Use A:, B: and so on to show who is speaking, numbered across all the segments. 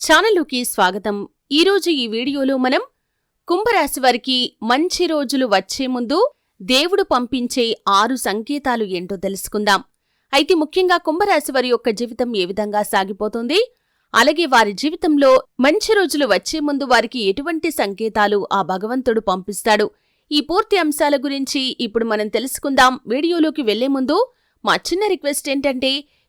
A: ఛానల్లోకి స్వాగతం. ఈరోజు ఈ వీడియోలో మనం కుంభరాశి వారికి మంచి రోజులు వచ్చే ముందు దేవుడు పంపించే ఆరు సంకేతాలు ఏంటో తెలుసుకుందాం. అయితే ముఖ్యంగా కుంభరాశి వారి యొక్క జీవితం ఏ విధంగా సాగిపోతుంది? అలాగే వారి జీవితంలో మంచి రోజులు వచ్చే ముందు వారికి ఎటువంటి సంకేతాలు ఆ భగవంతుడు పంపిస్తాడు? ఈ పూర్తి అంశాల గురించి ఇప్పుడు మనం తెలుసుకుందాం. వీడియోలోకి వెళ్ళే ముందు మా చిన్న రిక్వెస్ట్ ఏంటంటే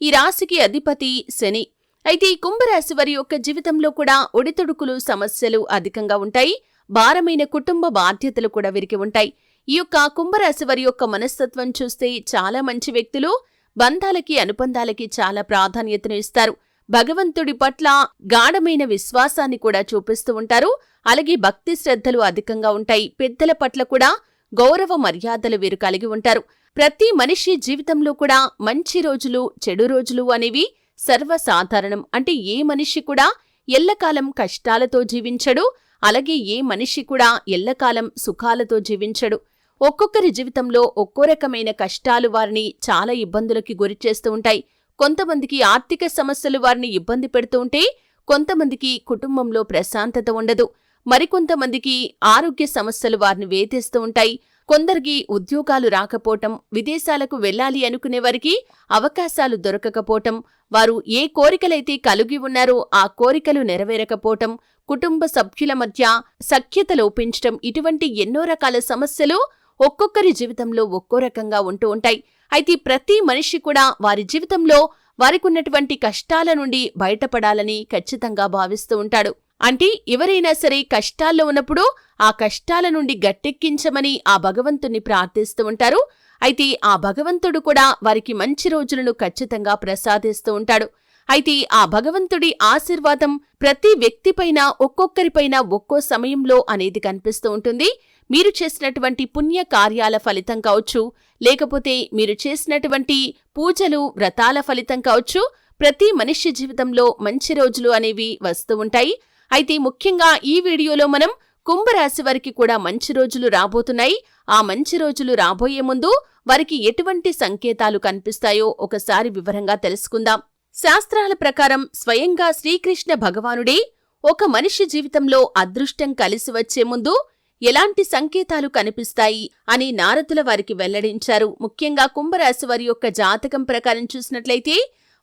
A: ఈ రాశికి అధిపతి శని. అయితే ఈ కుంభరాశి వారి యొక్క జీవితంలో కూడా ఒడితొడుకులు సమస్యలు అధికంగా ఉంటాయి. భారమైన కుటుంబ బాధ్యతలు కూడా వీరికి ఉంటాయి. ఈ యొక్క కుంభరాశి వారి యొక్క మనస్తత్వం చూస్తే చాలా మంచి వ్యక్తులు. బంధాలకి అనుబంధాలకి చాలా ప్రాధాన్యతను ఇస్తారు. భగవంతుడి పట్ల గాఢమైన విశ్వాసాన్ని కూడా చూపిస్తూ ఉంటారు. అలాగే భక్తి శ్రద్ధలు అధికంగా ఉంటాయి. పెద్దల పట్ల కూడా గౌరవ మర్యాదలు వీరు కలిగి ఉంటారు. ప్రతి మనిషి జీవితంలో కూడా మంచి రోజులు చెడు రోజులు అనేవి సర్వసాధారణం. అంటే ఏ మనిషి కూడా ఎల్లకాలం కష్టాలతో జీవించడు. అలాగే ఏ మనిషి కూడా ఎల్లకాలం సుఖాలతో జీవించడు. ఒక్కొక్కరి జీవితంలో ఒక్కో రకమైన కష్టాలు వారిని చాలా ఇబ్బందులకి గురిచేస్తూ ఉంటాయి. కొంతమందికి ఆర్థిక సమస్యలు వారిని ఇబ్బంది పెడుతూ ఉంటే కొంతమందికి కుటుంబంలో ప్రశాంతత ఉండదు. మరికొంతమందికి ఆరోగ్య సమస్యలు వారిని వేధిస్తూ ఉంటాయి. కొందరికి ఉద్యోగాలు రాకపోవటం విదేశాలకు వెళ్ళాలి అనుకునే వారికి అవకాశాలు దొరకకపోవటం వారు ఏ కోరికలైతే కలిగి ఉన్నారో ఆ కోరికలు నెరవేరకపోవటం కుటుంబ సభ్యుల మధ్య సఖ్యత లోపించటం ఇటువంటి ఎన్నో రకాల సమస్యలు ఒక్కొక్కరి జీవితంలో ఒక్కో రకంగా ఉంటూ ఉంటాయి. అయితే ప్రతి మనిషి కూడా వారి జీవితంలో వారికున్నటువంటి కష్టాల నుండి బయటపడాలని ఖచ్చితంగా భావిస్తూ ఉంటాడు. అంటే ఎవరైనా సరే కష్టాల్లో ఉన్నప్పుడు ఆ కష్టాల నుండి గట్టెక్కించమని ఆ భగవంతుణ్ణి ప్రార్థిస్తూ ఉంటారు. అయితే ఆ భగవంతుడు కూడా వారికి మంచి రోజులను ఖచ్చితంగా ప్రసాదిస్తూ ఉంటాడు. అయితే ఆ భగవంతుడి ఆశీర్వాదం ప్రతి వ్యక్తిపైన ఒక్కొక్కరిపైన ఒక్కో సమయంలో అనేది కనిపిస్తూ ఉంటుంది. మీరు చేసినటువంటి పుణ్య కార్యాల ఫలితం కావచ్చు లేకపోతే మీరు చేసినటువంటి పూజలు వ్రతాల ఫలితం కావచ్చు ప్రతి మనిషి జీవితంలో మంచి రోజులు అనేవి వస్తూ ఉంటాయి. అయితే ముఖ్యంగా ఈ వీడియోలో మనం కుంభరాశి వారికి కూడా మంచి రోజులు రాబోతున్నాయి. ఆ మంచి రోజులు రాబోయే ముందు వారికి ఎటువంటి సంకేతాలు కనిపిస్తాయో ఒకసారి వివరంగా తెలుసుకుందాం. శాస్త్రాల ప్రకారం స్వయంగా శ్రీకృష్ణ భగవానుడే ఒక మనిషి జీవితంలో అదృష్టం కలిసి వచ్చే ముందు ఎలాంటి సంకేతాలు కనిపిస్తాయి అని నారదుల వారికి వెల్లడించారు. ముఖ్యంగా కుంభరాశి వారి యొక్క జాతకం ప్రకారం చూసినట్లయితే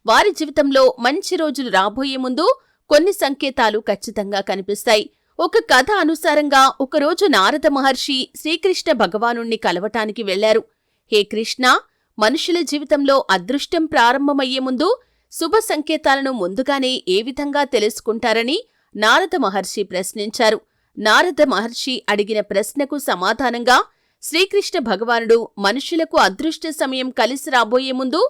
A: వారి జీవితంలో మంచి రోజులు రాబోయే ముందు కొన్ని సంకేతాలు ఖచ్చితంగా కనిపిస్తాయి. ఒక కథ అనుసారంగా ఒకరోజు నారద మహర్షి శ్రీకృష్ణ భగవానుణ్ణి కలవటానికి వెళ్ళారు హే కృష్ణ మనుషుల జీవితంలో అదృష్టం ప్రారంభమయ్యే ముందు శుభ సంకేతాలను ముందుగానే ఏ విధంగా తెలుసుకుంటారని నారద మహర్షి ప్రశ్నించారు. నారద మహర్షి అడిగిన ప్రశ్నకు సమాధానంగా శ్రీకృష్ణ భగవానుడు మనుషులకు అదృష్ట సమయం కలిసి రాబోయే ముందు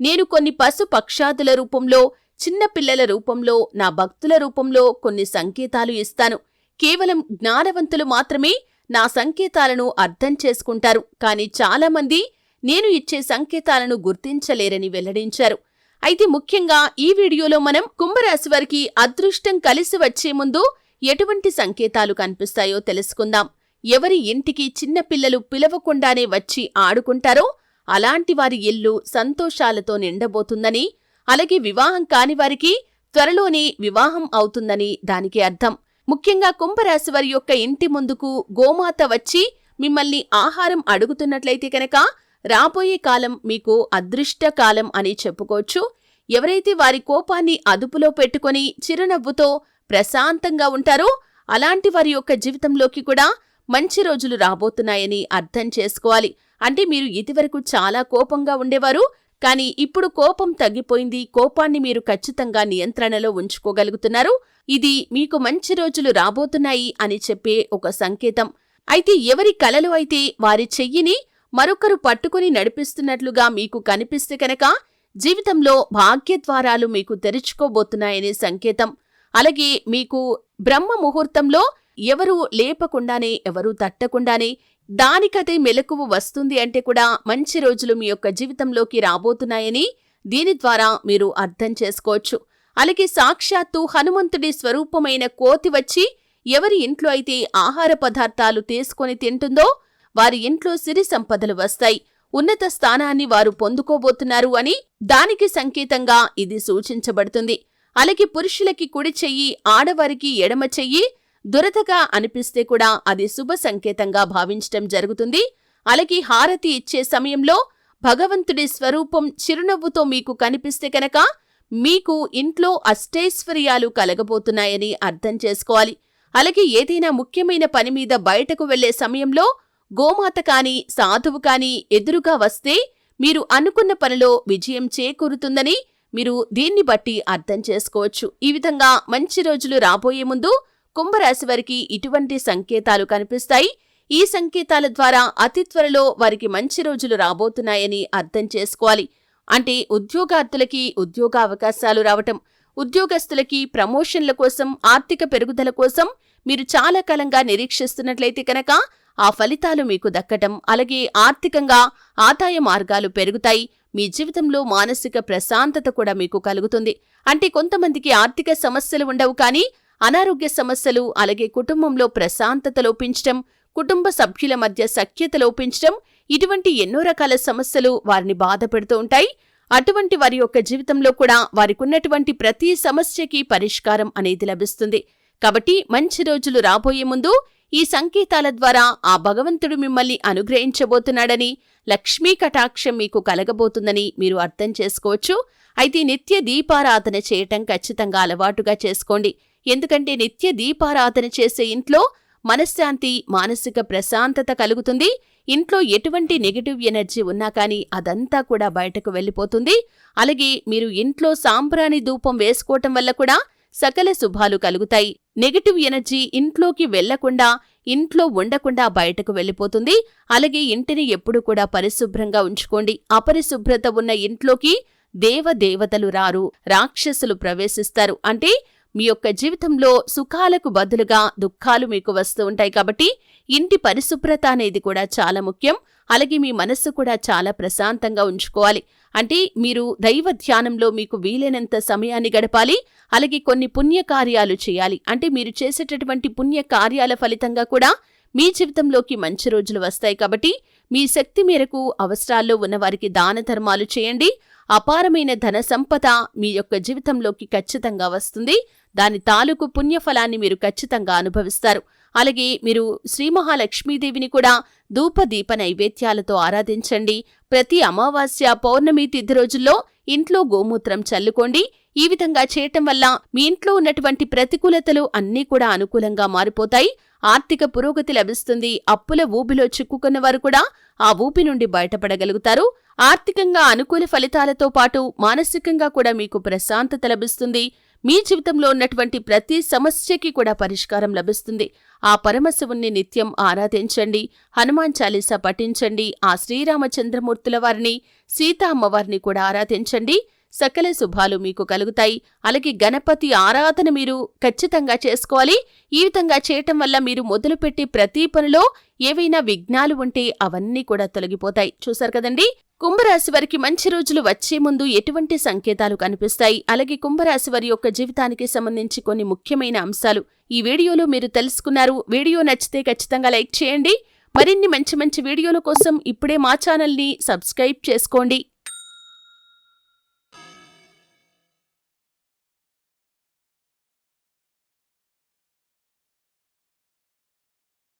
A: నేను కొన్ని పశు పక్షాదుల రూపంలో చిన్న పిల్లల రూపంలో నా భక్తుల రూపంలో కొన్ని సంకేతాలు ఇస్తాను. కేవలం జ్ఞానవంతులు మాత్రమే నా సంకేతాలను అర్థం చేసుకుంటారు. కాని చాలామంది నేను ఇచ్చే సంకేతాలను గుర్తించలేరని వెల్లడించారు. అయితే ముఖ్యంగా ఈ వీడియోలో మనం కుంభరాశి వారికి అదృష్టం కలిసి వచ్చే ముందు ఎటువంటి సంకేతాలు కనిపిస్తాయో తెలుసుకుందాం. ఎవరి ఇంటికి చిన్నపిల్లలు పిలవకుండానే వచ్చి ఆడుకుంటారో అలాంటి వారి ఇల్లు సంతోషాలతో నిండబోతుందని అలాగే వివాహం కాని వారికి త్వరలోనే వివాహం అవుతుందని దానికి అర్థం. ముఖ్యంగా కుంభరాశి వారి యొక్క ఇంటి ముందుకు గోమాత వచ్చి మిమ్మల్ని ఆహారం అడుగుతున్నట్లయితే కనుక రాబోయే కాలం మీకు అదృష్ట కాలం అని చెప్పుకోవచ్చు. ఎవరైతే వారి కోపాన్ని అదుపులో పెట్టుకొని చిరునవ్వుతో ప్రశాంతంగా ఉంటారో అలాంటి వారి యొక్క జీవితంలోకి కూడా మంచి రోజులు రాబోతున్నాయని అర్థం చేసుకోవాలి. అంటే మీరు ఇదివరకు చాలా కోపంగా ఉండేవారు కానీ ఇప్పుడు కోపం తగ్గిపోయింది. కోపాన్ని మీరు ఖచ్చితంగా నియంత్రణలో ఉంచుకోగలుగుతున్నారు. ఇది మీకు మంచి రోజులు రాబోతున్నాయి అని చెప్పే ఒక సంకేతం. అయితే ఎవరి కలలు అయితే వారి చెయ్యిని మరొకరు పట్టుకుని నడిపిస్తున్నట్లుగా మీకు కనిపిస్తే కనుక జీవితంలో భాగ్యద్వారాలు మీకు తెరుచుకోబోతున్నాయనే సంకేతం. అలాగే మీకు బ్రహ్మ ముహూర్తంలో ఎవరూ లేపకుండానే ఎవరూ తట్టకుండానే దానికదే మెలకువ వస్తుంది అంటే కూడా మంచి రోజులు మీ యొక్క జీవితంలోకి రాబోతున్నాయని దీని ద్వారా మీరు అర్థం చేసుకోవచ్చు. అలాగే సాక్షాత్తు హనుమంతుడి స్వరూపమైన కోతి వచ్చి ఎవరి ఇంట్లో అయితే ఆహార పదార్థాలు తీసుకొని తింటుందో వారి ఇంట్లో సిరి సంపదలు వస్తాయి. ఉన్నత స్థానాన్ని వారు పొందుకోబోతున్నారు అని దానికి సంకేతంగా ఇది సూచించబడుతుంది. అలాగే పురుషులకి కుడి చెయ్యి ఆడవారికి ఎడమ చెయ్యి దురదగా అనిపిస్తే కూడా అది శుభ సంకేతంగా భావించటం జరుగుతుంది. అలాగే హారతి ఇచ్చే సమయంలో భగవంతుడి స్వరూపం చిరునవ్వుతో మీకు కనిపిస్తే కనుక మీకు ఇంట్లో అష్టైశ్వర్యాలు కలగబోతున్నాయని అర్థం చేసుకోవాలి. అలాగే ఏదైనా ముఖ్యమైన పని మీద బయటకు వెళ్ళే సమయంలో గోమాత కాని సాధువు కాని ఎదురుగా వస్తే మీరు అనుకున్న పనిలో విజయం చేకూరుతుందని మీరు దీన్ని బట్టి అర్థం చేసుకోవచ్చు. ఈ విధంగా మంచి రోజులు రాబోయే ముందు కుంభరాశి వారికి ఇటువంటి సంకేతాలు కనిపిస్తాయి. ఈ సంకేతాల ద్వారా అతి త్వరలో వారికి మంచి రోజులు రాబోతున్నాయని అర్థం చేసుకోవాలి. అంటే ఉద్యోగార్థులకి ఉద్యోగ అవకాశాలు రావటం ఉద్యోగస్తులకి ప్రమోషన్ల కోసం ఆర్థిక పెరుగుదల కోసం మీరు చాలా కాలంగా నిరీక్షిస్తున్నట్లయితే కనుక ఆ ఫలితాలు మీకు దక్కటం అలాగే ఆర్థికంగా ఆదాయ మార్గాలు పెరుగుతాయి. మీ జీవితంలో మానసిక ప్రశాంతత కూడా మీకు కలుగుతుంది. అంటే కొంతమందికి ఆర్థిక సమస్యలు ఉండవు కానీ అనారోగ్య సమస్యలు అలాగే కుటుంబంలో ప్రశాంతత లోపించటం కుటుంబ సభ్యుల మధ్య సఖ్యత లోపించటం ఇటువంటి ఎన్నో రకాల సమస్యలు వారిని బాధ పెడుతూ ఉంటాయి. అటువంటి వారి యొక్క జీవితంలో కూడా వారికున్నటువంటి ప్రతి సమస్యకి పరిష్కారం అనేది లభిస్తుంది. కాబట్టి మంచి రోజులు రాబోయే ముందు ఈ సంకేతాల ద్వారా ఆ భగవంతుడు మిమ్మల్ని అనుగ్రహించబోతున్నాడని లక్ష్మీ కటాక్షం మీకు కలగబోతుందని మీరు అర్థం చేసుకోవచ్చు. అయితే నిత్య దీపారాధన చేయటం ఖచ్చితంగా అలవాటుగా చేసుకోండి. ఎందుకంటే నిత్య దీపారాధన చేసే ఇంట్లో మనశ్శాంతి మానసిక ప్రశాంతత కలుగుతుంది. ఇంట్లో ఎటువంటి నెగటివ్ ఎనర్జీ ఉన్నా కానీ అదంతా కూడా బయటకు వెళ్ళిపోతుంది. అలాగే మీరు ఇంట్లో సాంబ్రాణి ధూపం వేసుకోవటం వల్ల కూడా సకల శుభాలు కలుగుతాయి. నెగటివ్ ఎనర్జీ ఇంట్లోకి వెళ్ళకుండా ఇంట్లో ఉండకుండా బయటకు వెళ్ళిపోతుంది. అలాగే ఇంటిని ఎప్పుడు కూడా పరిశుభ్రంగా ఉంచుకోండి. అపరిశుభ్రత ఉన్న ఇంట్లోకి దేవదేవతలు రారు రాక్షసులు ప్రవేశిస్తారు. అంటే మీ యొక్క జీవితంలో సుఖాలకు బదులుగా దుఃఖాలు మీకు వస్తూ ఉంటాయి కాబట్టి ఇంటి పరిశుభ్రత అనేది కూడా చాలా ముఖ్యం. అలాగే మీ మనస్సు కూడా చాలా ప్రశాంతంగా ఉంచుకోవాలి. అంటే మీరు దైవ ధ్యానంలో మీకు వీలైనంత సమయాన్ని గడపాలి. అలాగే కొన్ని పుణ్యకార్యాలు చేయాలి. అంటే మీరు చేసేటటువంటి పుణ్య కార్యాల ఫలితంగా కూడా మీ జీవితంలోకి మంచి రోజులు వస్తాయి కాబట్టి మీ శక్తి మేరకు అవసరాల్లో ఉన్నవారికి దాన ధర్మాలు చేయండి. అపారమైన ధన సంపద మీ యొక్క జీవితంలోకి ఖచ్చితంగా వస్తుంది. దాని తాలూకు పుణ్యఫలాన్ని మీరు ఖచ్చితంగా అనుభవిస్తారు. అలాగే మీరు శ్రీ మహాలక్ష్మీదేవిని కూడా ధూపదీప నైవేద్యాలతో ఆరాధించండి. ప్రతి అమావాస్య పౌర్ణమి తిథి రోజుల్లో ఇంట్లో గోమూత్రం చల్లుకోండి. ఈ విధంగా చేయటం వల్ల మీ ఇంట్లో ఉన్నటువంటి ప్రతికూలతలు అన్నీ కూడా అనుకూలంగా మారిపోతాయి. ఆర్థిక పురోగతి లభిస్తుంది. అప్పుల ఊబిలో చిక్కుకున్న వారు కూడా ఆ ఊపి నుండి బయటపడగలుగుతారు. ఆర్థికంగా అనుకూల ఫలితాలతో పాటు మానసికంగా కూడా మీకు ప్రశాంతత లభిస్తుంది. మీ జీవితంలో ఉన్నటువంటి ప్రతి సమస్యకి కూడా పరిష్కారం లభిస్తుంది. ఆ పరమశివుణ్ణి నిత్యం ఆరాధించండి. హనుమాన్ చాలీసా పఠించండి. ఆ శ్రీరామచంద్రమూర్తుల వారిని సీతా అమ్మవారిని కూడా ఆరాధించండి. సకల శుభాలు మీకు కలుగుతాయి. అలాగే గణపతి ఆరాధన మీరు ఖచ్చితంగా చేసుకోవాలి. ఈ విధంగా చేయటం వల్ల మీరు మొదలుపెట్టి ప్రతి పనిలో ఏవైనా విఘ్నాలు ఉంటే అవన్నీ కూడా తొలగిపోతాయి. చూశారు కదండి? కుంభరాశి వారికి మంచి రోజులు వచ్చే ముందు ఎటువంటి సంకేతాలు కనిపిస్తాయి? అలాగే కుంభరాశి వారి యొక్క జీవితానికి సంబంధించి కొన్ని ముఖ్యమైన అంశాలు ఈ వీడియోలో మీరు తెలుసుకున్నారు. వీడియో నచ్చితే ఖచ్చితంగా లైక్ చేయండి. మరిన్ని మంచి మంచి వీడియోల కోసం ఇప్పుడే మా ఛానల్ని సబ్స్క్రైబ్ చేసుకోండి.